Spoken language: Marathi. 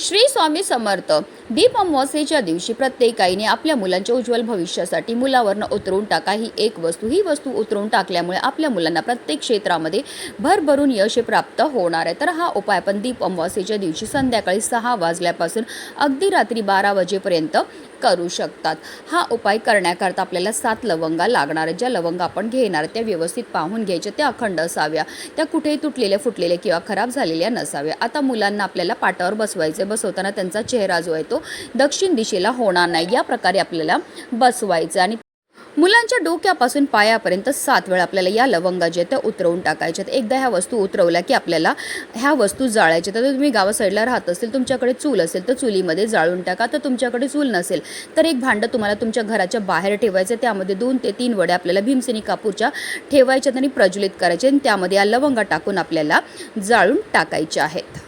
श्री स्वामी समर्थ. दीप अमावस्येच्या दिवशी प्रत्येकाईने आपल्या मुलांच्या उज्ज्वल भविष्यासाठी मुलावरनं उतरवून टाका. ही एक वस्तू ही वस्तू उतरवून टाकल्यामुळे आपल्या मुलांना प्रत्येक क्षेत्रामध्ये भरभरून यश प्राप्त होणार आहे. तर हा उपाय आपण दीप अमावस्येच्या दिवशी संध्याकाळी सहा वाजल्यापासून अगदी रात्री बारा वाजेपर्यंत करू शकतात. हा उपाय करण्याकरता आपल्याला सात लवंगा लागणार आहेत. ज्या लवंगा आपण घेणार त्या व्यवस्थित पाहून घ्यायच्या त्या अखंड असाव्या. त्या कुठेही तुटलेल्या फुटलेल्या किंवा खराब झालेल्या नसाव्या. आता मुलांना आपल्याला पाटावर बसवायचे बसवताना त्यांचा चेहरा जो आहे तो दक्षिण दिशेला होणार नाही. या प्रकारे आपल्याला बसवायचं आणि मुलांच्या डोक्यापासून पायापर्यंत सात वेळा आपल्याला या लवंगा ज्या त्या उतरवून टाकायच्या आहेत. एकदा ह्या वस्तू उतरवल्या की आपल्याला ह्या वस्तू जाळायच्या तर तुम्ही गावा साईडला राहत असेल तुमच्याकडे चूल असेल तर चुलीमध्ये जाळून टाका. तर तुमच्याकडे चूल नसेल तर एक भांडं तुम्हाला तुमच्या घराच्या बाहेर ठेवायचं त्यामध्ये दोन ते तीन वड्या आपल्याला भीमसेनी कापूरच्या ठेवायच्यात आणि प्रज्वलित करायचे आणि त्यामध्ये या लवंगा टाकून आपल्याला जाळून टाकायच्या आहेत.